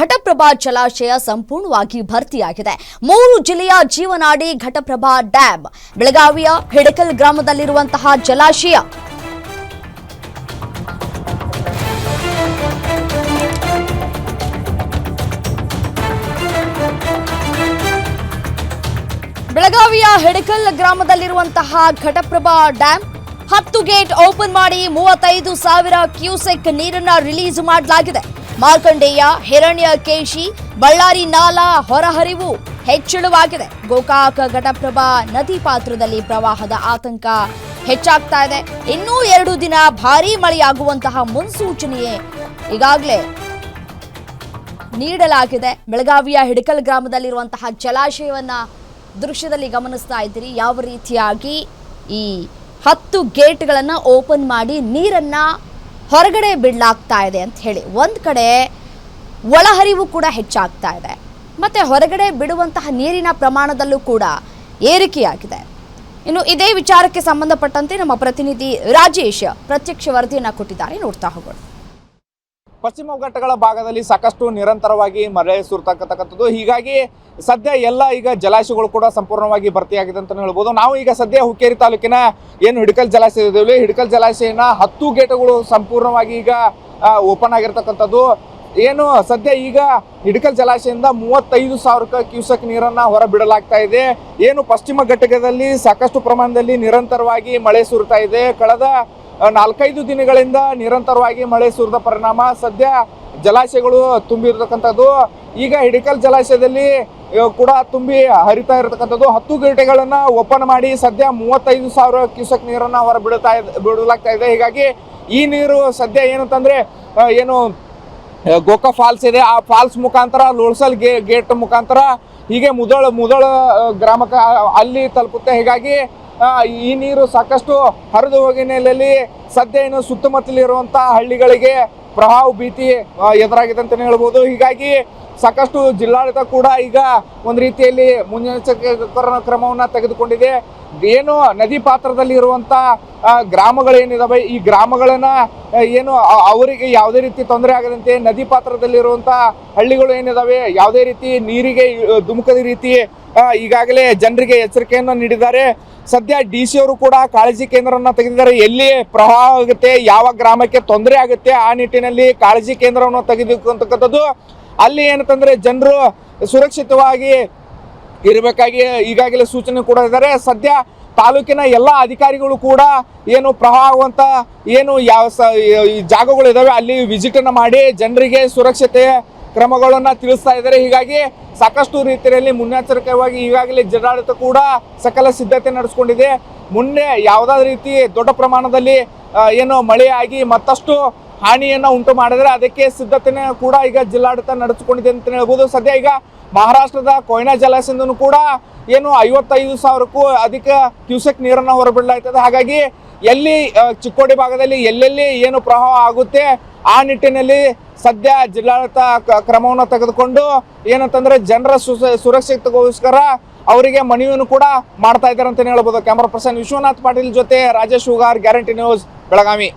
ಘಟಪ್ರಭಾ ಜಲಾಶಯ ಸಂಪೂರ್ಣವಾಗಿ ಭರ್ತಿಯಾಗಿದೆ. ಮೂರು ಜಿಲ್ಲೆಯ ಜೀವನಾಡಿ ಘಟಪ್ರಭಾ ಡ್ಯಾಂ, ಬೆಳಗಾವಿಯ ಹಿಡಕಲ್ ಗ್ರಾಮದಲ್ಲಿರುವಂತಹ ಜಲಾಶಯ. ಬೆಳಗಾವಿಯ ಹೆಡಕಲ್ ಗ್ರಾಮದಲ್ಲಿರುವಂತಹ ಘಟಪ್ರಭಾ ಡ್ಯಾಂ, ಹತ್ತು ಗೇಟ್ ಓಪನ್ ಮಾಡಿ ಮೂವತ್ತೈದು ಸಾವಿರ ಕ್ಯೂಸೆಕ್ ನೀರನ್ನ ರಿಲೀಸ್ ಮಾಡಲಾಗಿದೆ. ಮಾರ್ಕಂಡೇಯ ಹಿರಣ್ಯಕೇಶಿ ಬಳ್ಳಾರಿ ನಾಲಾ ಹೊರಹರಿವು ಹೆಚ್ಚಳವಾಗಿದೆ. ಗೋಕಾಕ ಘಟಪ್ರಭಾ ನದಿ ಪಾತ್ರದಲ್ಲಿ ಪ್ರವಾಹದ ಆತಂಕ ಹೆಚ್ಚಾಗ್ತಾ ಇದೆ. ಇನ್ನೂ ಎರಡು ದಿನ ಭಾರೀ ಮಳೆಯಾಗುವಂತಹ ಮುನ್ಸೂಚನೆಯೇ ಈಗಾಗಲೇ ನೀಡಲಾಗಿದೆ. ಬೆಳಗಾವಿಯ ಹಿಡಕಲ್ ಗ್ರಾಮದಲ್ಲಿರುವಂತಹ ಜಲಾಶಯವನ್ನ ದೃಶ್ಯದಲ್ಲಿ ಗಮನಿಸ್ತಾ ಇದ್ದೀರಿ. ಯಾವ ರೀತಿಯಾಗಿ ಈ ಹತ್ತು ಗೇಟ್ಗಳನ್ನು ಓಪನ್ ಮಾಡಿ ನೀರನ್ನ ಹೊರಗಡೆ ಬಿಡಲಾಗ್ತಾ ಇದೆ ಅಂತ ಹೇಳಿ. ಒಂದು ಕಡೆ ಒಳಹರಿವು ಕೂಡ ಹೆಚ್ಚಾಗ್ತಾ ಇದೆ. ಮತ್ತು ಹೊರಗಡೆ ಬಿಡುವಂತಹ ನೀರಿನ ಪ್ರಮಾಣದಲ್ಲೂ ಕೂಡ ಏರಿಕೆಯಾಗಿದೆ. ಇನ್ನು ಇದೇ ವಿಚಾರಕ್ಕೆ ಸಂಬಂಧಪಟ್ಟಂತೆ ನಮ್ಮ ಪ್ರತಿನಿಧಿ ರಾಜೇಶ್ ಪ್ರತ್ಯಕ್ಷ ವರದಿಯನ್ನು ಕೊಟ್ಟಿದ್ದಾರೆ. ನೋಡ್ತಾ ಹೋಗೋಣ. ಪಶ್ಚಿಮ ಘಟ್ಟಗಳ ಭಾಗದಲ್ಲಿ ಸಾಕಷ್ಟು ನಿರಂತರವಾಗಿ ಮಳೆ ಸುರ್ತಕ್ಕಂಥದ್ದು. ಹೀಗಾಗಿ ಸದ್ಯ ಎಲ್ಲ ಈಗ ಜಲಾಶಯಗಳು ಕೂಡ ಸಂಪೂರ್ಣವಾಗಿ ಭರ್ತಿಯಾಗಿದೆ ಅಂತ ಹೇಳ್ಬೋದು. ನಾವು ಈಗ ಸದ್ಯ ಹುಕ್ಕೇರಿ ತಾಲೂಕಿನ ಏನು ಹಿಡಕಲ್ ಜಲಾಶಯ ಇದಾವೆ ಹಿಡಕಲ್ ಜಲಾಶಯನ ಹತ್ತು ಗೇಟ್ಗಳು ಸಂಪೂರ್ಣವಾಗಿ ಈಗ ಓಪನ್ ಆಗಿರ್ತಕ್ಕಂಥದ್ದು. ಏನು ಸದ್ಯ ಈಗ ಹಿಡಕಲ್ ಜಲಾಶಯದಿಂದ ಮೂವತ್ತೈದು ಸಾವಿರ ಕ್ಯೂಸೆಕ್ ನೀರನ್ನು ಹೊರ ಬಿಡಲಾಗ್ತಾ ಇದೆ. ಏನು ಪಶ್ಚಿಮ ಘಟ್ಟಕದಲ್ಲಿ ಸಾಕಷ್ಟು ಪ್ರಮಾಣದಲ್ಲಿ ನಿರಂತರವಾಗಿ ಮಳೆ ಸುರಿತಾ ಇದೆ. ಕಳೆದ ನಾಲ್ಕೈದು ದಿನಗಳಿಂದ ನಿರಂತರವಾಗಿ ಮಳೆ ಸುರಿದ ಪರಿಣಾಮ. ಸದ್ಯ ಜಲಾಶಯಗಳು ತುಂಬಿರ್ತಕ್ಕಂಥದ್ದು. ಈಗ ಹಿಡಕಲ್ ಜಲಾಶಯದಲ್ಲಿ ಕೂಡ ತುಂಬಿ ಹರಿತಾ ಇರತಕ್ಕಂಥದ್ದು. ಹತ್ತು ಗಂಟೆಗಳನ್ನ ಓಪನ್ ಮಾಡಿ ಸದ್ಯ ಮೂವತ್ತೈದು ಸಾವಿರ ಕ್ಯೂಸೆಕ್ ನೀರನ್ನ ಹೊರ ಬಿಡುತ್ತಾ ಬಿಡಲಾಗ್ತಾ ಇದೆ. ಹೀಗಾಗಿ ಈ ನೀರು ಸದ್ಯ ಏನಂತಂದ್ರೆ ಏನು ಗೋಕ ಫಾಲ್ಸ್ ಇದೆ. ಆ ಫಾಲ್ಸ್ ಮುಖಾಂತರ, ಲೋಳ್ಸಲ್ ಗೇಟ್ ಮುಖಾಂತರ ಹೀಗೆ ಮುದಳ ಮುದಳ ಗ್ರಾಮಕ್ಕೆ ಅಲ್ಲಿ ತಲುಪುತ್ತೆ. ಹೀಗಾಗಿ ಈ ನೀರು ಸಾಕಷ್ಟು ಹರಿದು ಹೋಗಿ ನೆಲೆಯಲ್ಲಿ ಸದ್ಯ ಏನು ಸುತ್ತಮುತ್ತಲಿರುವಂಥ ಹಳ್ಳಿಗಳಿಗೆ ಪ್ರವಾಹ ಭೀತಿ ಎದುರಾಗಿದೆ ಅಂತಲೇ ಹೇಳ್ಬೋದು. ಹೀಗಾಗಿ ಸಾಕಷ್ಟು ಜಿಲ್ಲಾಡಳಿತ ಕೂಡ ಈಗ ಒಂದು ರೀತಿಯಲ್ಲಿ ಮುನ್ನೆಚ್ಚರಿಕೆ ಕ್ರಮವನ್ನು ತೆಗೆದುಕೊಂಡಿದೆ. ಏನು ನದಿ ಪಾತ್ರದಲ್ಲಿ ಇರುವಂಥ ಗ್ರಾಮಗಳೇನಿದಾವೆ ಈ ಗ್ರಾಮಗಳನ್ನ ಏನು ಅವರಿಗೆ ಯಾವುದೇ ರೀತಿ ತೊಂದರೆ ಆಗದಂತೆ ನದಿ ಪಾತ್ರದಲ್ಲಿರುವಂಥ ಹಳ್ಳಿಗಳು ಏನಿದಾವೆ, ಯಾವುದೇ ರೀತಿ ನೀರಿಗೆ ಧುಮುಕದ ರೀತಿ ಈಗಾಗಲೇ ಜನರಿಗೆ ಎಚ್ಚರಿಕೆಯನ್ನು ನೀಡಿದ್ದಾರೆ. ಸದ್ಯ ಡಿ ಸಿ ಅವರು ಕೂಡ ಕಾಳಜಿ ಕೇಂದ್ರವನ್ನು ತೆಗೆದಿದ್ದಾರೆ. ಎಲ್ಲಿ ಪ್ರವಾಹ ಆಗುತ್ತೆ, ಯಾವ ಗ್ರಾಮಕ್ಕೆ ತೊಂದರೆ ಆಗುತ್ತೆ, ಆ ನಿಟ್ಟಿನಲ್ಲಿ ಕಾಳಜಿ ಕೇಂದ್ರವನ್ನು ತೆಗೆದುಕೊಂತಕ್ಕಂಥದ್ದು ಅಲ್ಲಿ ಏನಂತಂದ್ರೆ ಜನರು ಸುರಕ್ಷಿತವಾಗಿ ಇರಬೇಕಾಗಿ, ಈಗಾಗಲೇ ಸೂಚನೆ ಕೂಡ ಇದ್ದಾರೆ. ಸದ್ಯ ತಾಲೂಕಿನ ಎಲ್ಲ ಅಧಿಕಾರಿಗಳು ಕೂಡ ಏನು ಪ್ರವಾಹ ಆಗುವಂತ ಏನು ಯಾವ ಜಾಗಗಳು ಇದಾವೆ, ಅಲ್ಲಿ ವಿಸಿಟ್ ಅನ್ನ ಮಾಡಿ ಜನರಿಗೆ ಸುರಕ್ಷತೆ ಕ್ರಮಗಳನ್ನ ತಿಳಿಸ್ತಾ ಇದ್ದಾರೆ. ಹೀಗಾಗಿ ಸಾಕಷ್ಟು ರೀತಿಯಲ್ಲಿ ಮುನ್ನೆಚ್ಚರಿಕೆಯಾಗಿ ಈಗಾಗಲೇ ಜಿಲ್ಲಾಡಳಿತ ಕೂಡ ಸಕಲ ಸಿದ್ಧತೆ ನಡೆಸ್ಕೊಂಡಿದೆ. ಮುನ್ನೆ ಯಾವುದಾದ ರೀತಿ ದೊಡ್ಡ ಪ್ರಮಾಣದಲ್ಲಿ ಏನು ಮಳೆಯಾಗಿ ಮತ್ತಷ್ಟು ಹಾನಿಯನ್ನ ಉಂಟು ಮಾಡಿದರೆ ಅದಕ್ಕೆ ಸಿದ್ಧತೆನೇ ಕೂಡ ಈಗ ಜಿಲ್ಲಾಡಳಿತ ನಡೆಸಿಕೊಂಡಿದೆ ಅಂತ ಹೇಳ್ಬೋದು. ಸದ್ಯ ಈಗ ಮಹಾರಾಷ್ಟ್ರದ ಕೊಯ್ನಾ ಜಲಾಶಯದಿಂದನೂ ಕೂಡ ಏನು ಐವತ್ತೈದು ಸಾವಿರಕ್ಕೂ ಅಧಿಕ ಕ್ಯೂಸೆಕ್ ನೀರನ್ನು ಹೊರಬಿಡಲಾಯ್ತದೆ ಹಾಗಾಗಿ ಎಲ್ಲಿ ಚಿಕ್ಕೋಡಿ ಭಾಗದಲ್ಲಿ ಎಲ್ಲೆಲ್ಲಿ ಏನು ಪ್ರವಾಹ ಆಗುತ್ತೆ, ಆ ನಿಟ್ಟಿನಲ್ಲಿ ಸದ್ಯ ಜಿಲ್ಲಾಡಳಿತ ಕ್ರಮವನ್ನು ತೆಗೆದುಕೊಂಡು ಏನಂತಂದ್ರೆ ಜನರ ಸುರಕ್ಷಿತಗೋಸ್ಕರ ಅವರಿಗೆ ಮನವಿಯನ್ನು ಕೂಡ ಮಾಡ್ತಾ ಇದ್ದಾರೆ ಅಂತ ಹೇಳ್ಬೋದು. ಕ್ಯಾಮರಾ ಪರ್ಸನ್ ವಿಶ್ವನಾಥ್ ಪಾಟೀಲ್ ಜೊತೆ ರಾಜೇಶ್ ಹುಗಾರ್ ಗ್ಯಾರಂಟಿ ನ್ಯೂಸ್ ಬೆಳಗಾವಿ.